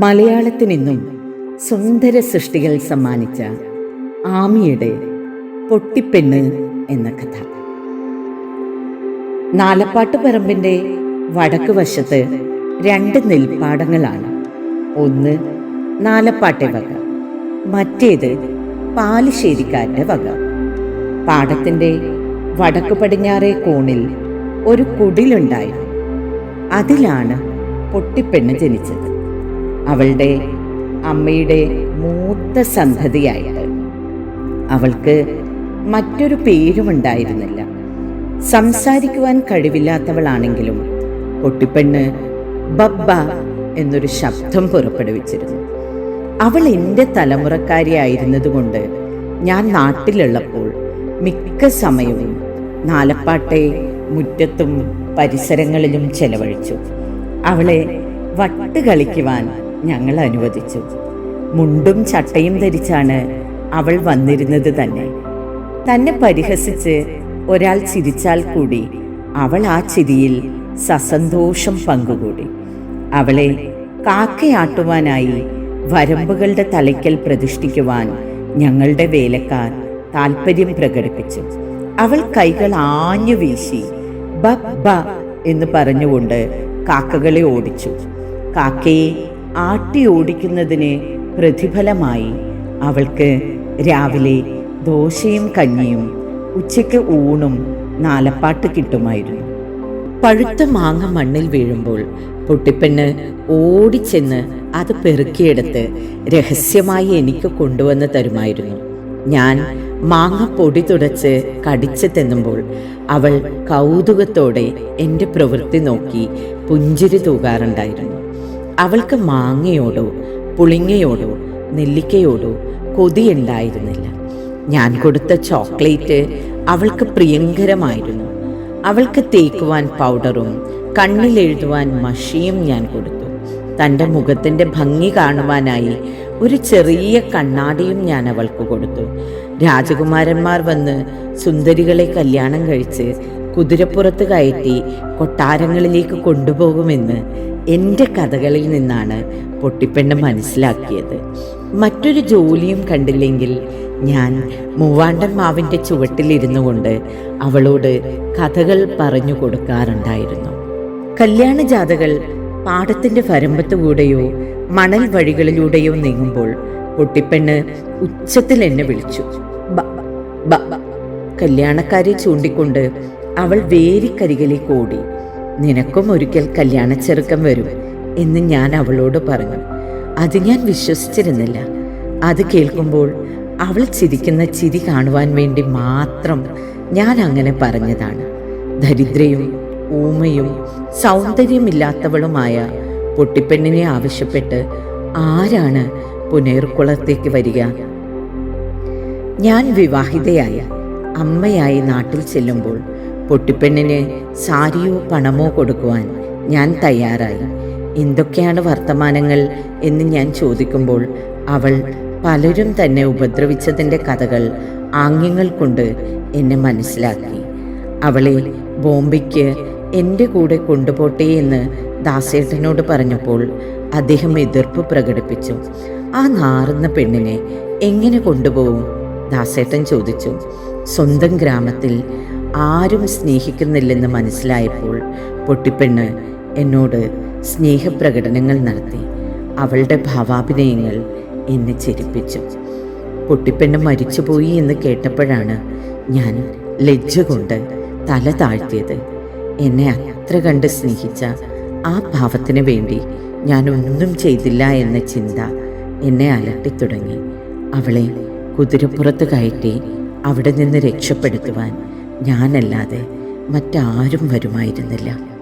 മലയാളത്തിനിന്നും സുന്ദര സൃഷ്ടികൾ സമ്മാനിച്ച ആമിയുടെ പൊട്ടിപ്പെണ്ണ് എന്ന കഥ. നാലപ്പാട്ട് പറമ്പിന്റെ വടക്ക് വശത്ത് രണ്ട് നെൽപ്പാടങ്ങളാണ്. ഒന്ന് നാലപ്പാട്ടെ വക മറ്റേത് പാലിശ്ശേരിക്കാരുടെ വക. പാടത്തിന്റെ വടക്ക് പടിഞ്ഞാറേ കോണിൽ ഒരു കുടിലുണ്ടായിരുന്നു അതിലാണ് പൊട്ടിപ്പെണ്ണ് ജനിച്ചത്. അവളുടെ അമ്മയുടെ മൂത്ത സന്തതിയായിട്ട്. അവൾക്ക് മറ്റൊരു പേരുമുണ്ടായിരുന്നില്ല. സംസാരിക്കുവാൻ കഴിവില്ലാത്തവളാണെങ്കിലും പൊട്ടിപ്പെണ്ണ് ബബ്ബ എന്നൊരു ശബ്ദം പുറപ്പെടുവിച്ചിരുന്നു. അവൾ എന്റെ തലമുറക്കാരിയായിരുന്നതുകൊണ്ട് ഞാൻ നാട്ടിലുള്ളപ്പോൾ മിക്ക സമയവും നാലപ്പാട്ടെ മുറ്റത്തും പരിസരങ്ങളിലും ചെലവഴിച്ചു. അവളെ വട്ട് കളിക്കുവാൻ ഞങ്ങൾ അനുവദിച്ചു. മുണ്ടും ചട്ടയും ധരിച്ചാണ് അവൾ വന്നിരുന്നത് തന്നെ. തന്നെ പരിഹസിച്ച് ഒരാൾ ചിരിച്ചാൽ കൂടി അവൾ ആ ചിരിയിൽ സസന്തോഷം പങ്കുകൂടി. അവളെ കാക്കയാട്ടുവാനായി വരമ്പുകളുടെ തലയ്ക്കൽ പ്രതിഷ്ഠിക്കുവാൻ ഞങ്ങളുടെ വേലക്കാർ താൽപ്പര്യം പ്രകടിപ്പിച്ചു. അവൾ കൈകൾ ആഞ്ഞു വീശി ബ ബ എന്ന് പറഞ്ഞുകൊണ്ട് കാക്കകളെ ഓടിച്ചു. കാക്കയെ ആട്ടി ഓടിക്കുന്നതിന് പ്രതിഫലമായി അവൾക്ക് രാവിലെ ദോശയും കഞ്ഞിയും ഉച്ചയ്ക്ക് ഊണും നാലപ്പാട്ട് കിട്ടുമായിരുന്നു. പഴുത്ത മാങ്ങ മണ്ണിൽ വീഴുമ്പോൾ പൊട്ടിപ്പെണ്ണ് ഓടിച്ചെന്ന് അത് പെറുക്കിയെടുത്ത് രഹസ്യമായി എനിക്ക് കൊണ്ടുവന്ന് തരുമായിരുന്നു. ഞാൻ മാങ്ങ പൊടി തുടച്ച് കടിച്ച് തിന്നുമ്പോൾ അവൾ കൗതുകത്തോടെ എന്റെ പ്രവൃത്തി നോക്കി പുഞ്ചിരി തൂകാറുണ്ടായിരുന്നു. അവൾക്ക് മാങ്ങയോടോ പുളിങ്ങയോടോ നെല്ലിക്കയോടോ കൊതിയുണ്ടായിരുന്നില്ല. ഞാൻ കൊടുത്ത ചോക്ലേറ്റ് അവൾക്ക് പ്രിയങ്കരമായിരുന്നു. അവൾക്ക് തേക്കുവാൻ പൗഡറും കണ്ണിലെഴുതുവാൻ മഷിയും ഞാൻ കൊടുത്തു. തന്റെ മുഖത്തിന്റെ ഭംഗി കാണുവാനായി ഒരു ചെറിയ കണ്ണാടിയും ഞാൻ അവൾക്ക് കൊടുത്തു. രാജകുമാരന്മാർ വന്ന് സുന്ദരികളെ കല്യാണം കഴിച്ച് കുതിരപ്പുറത്ത് കയറ്റി കൊട്ടാരങ്ങളിലേക്ക് കൊണ്ടുപോകുമെന്ന് എന്റെ കഥകളിൽ നിന്നാണ് പൊട്ടിപ്പെണ്ണ് മനസ്സിലാക്കിയത്. മറ്റൊരു ജോലിയും കണ്ടില്ലെങ്കിൽ ഞാൻ മൂവാണ്ടൻ മാവിന്റെ ചുവട്ടിലിരുന്നു കൊണ്ട് അവളോട് കഥകൾ പറഞ്ഞു കൊടുക്കാറുണ്ടായിരുന്നു. കല്യാണ ജാഥകൾ പാടത്തിന്റെ വരമ്പത്തുകൂടെയോ മണൽ വഴികളിലൂടെയോ നീങ്ങുമ്പോൾ പൊട്ടിപ്പെണ്ണ് ഉച്ചത്തിൽ എന്നെ വിളിച്ചു. കല്യാണക്കാരെ ചൂണ്ടിക്കൊണ്ട് അവൾ വേരിക്കരികിലേക്ക് ഓടി. നിനക്കും ഒരിക്കൽ കല്യാണ ചെറുക്കം വരും എന്ന് ഞാൻ അവളോട് പറഞ്ഞു. അത് ഞാൻ വിശ്വസിച്ചിരുന്നില്ല. അത് കേൾക്കുമ്പോൾ അവൾ ചിരിക്കുന്ന ചിരി കാണുവാൻ വേണ്ടി മാത്രം ഞാൻ അങ്ങനെ പറഞ്ഞതാണ്. ദരിദ്രയും ഊമയും സൗന്ദര്യമില്ലാത്തവളുമായ പൊട്ടിപ്പെണ്ണിനെ ആവശ്യപ്പെട്ട് ആരാണ് പുനേർക്കുളത്തേക്ക് വരിക? ഞാൻ വിവാഹിതയായ അമ്മയായി നാട്ടിൽ ചെല്ലുമ്പോൾ പൊട്ടിപ്പെണ്ണിന് സാരിയോ പണമോ കൊടുക്കുവാൻ ഞാൻ തയ്യാറായി. എന്തൊക്കെയാണ് വർത്തമാനങ്ങൾ എന്ന് ഞാൻ ചോദിക്കുമ്പോൾ അവൾ പലരും തന്നെ ഉപദ്രവിച്ചതിന്റെ കഥകൾ ആംഗ്യങ്ങൾ കൊണ്ട് എന്നെ മനസ്സിലാക്കി. അവളെ ബോംബെക്ക് എന്റെ കൂടെ കൊണ്ടുപോട്ടെ എന്ന് ദാസേട്ടനോട് പറഞ്ഞപ്പോൾ അദ്ദേഹം എതിർപ്പ് പ്രകടിപ്പിച്ചു. ആ നാറുന്ന പെണ്ണിനെ എങ്ങനെ കൊണ്ടുപോകും ദാസേട്ടൻ ചോദിച്ചു. സ്വന്തം ഗ്രാമത്തിൽ ആരും സ്നേഹിക്കുന്നില്ലെന്ന് മനസ്സിലായപ്പോൾ പൊട്ടിപ്പെണ്ണ് എന്നോട് സ്നേഹപ്രകടനങ്ങൾ നടത്തി. അവളുടെ ഭാവാഭിനയങ്ങൾ എന്നെ ചിരിപ്പിച്ചു. പൊട്ടിപ്പെണ്ണ് മരിച്ചുപോയി എന്ന് കേട്ടപ്പോഴാണ് ഞാൻ ലജ്ജ കൊണ്ട് തല താഴ്ത്തിയത്. എന്നെ അത്ര കണ്ട് സ്നേഹിച്ച ആ ഭാവത്തിന് വേണ്ടി ഞാൻ ഒന്നും ചെയ്തില്ല എന്ന ചിന്ത എന്നെ അലട്ടിത്തുടങ്ങി. അവളെ കുതിരപ്പുറത്ത് കയറ്റി അവിടെ നിന്ന് രക്ഷപ്പെടുത്തുവാൻ ഞാനല്ലാതെ മറ്റാരും വരുമായിരുന്നില്ല.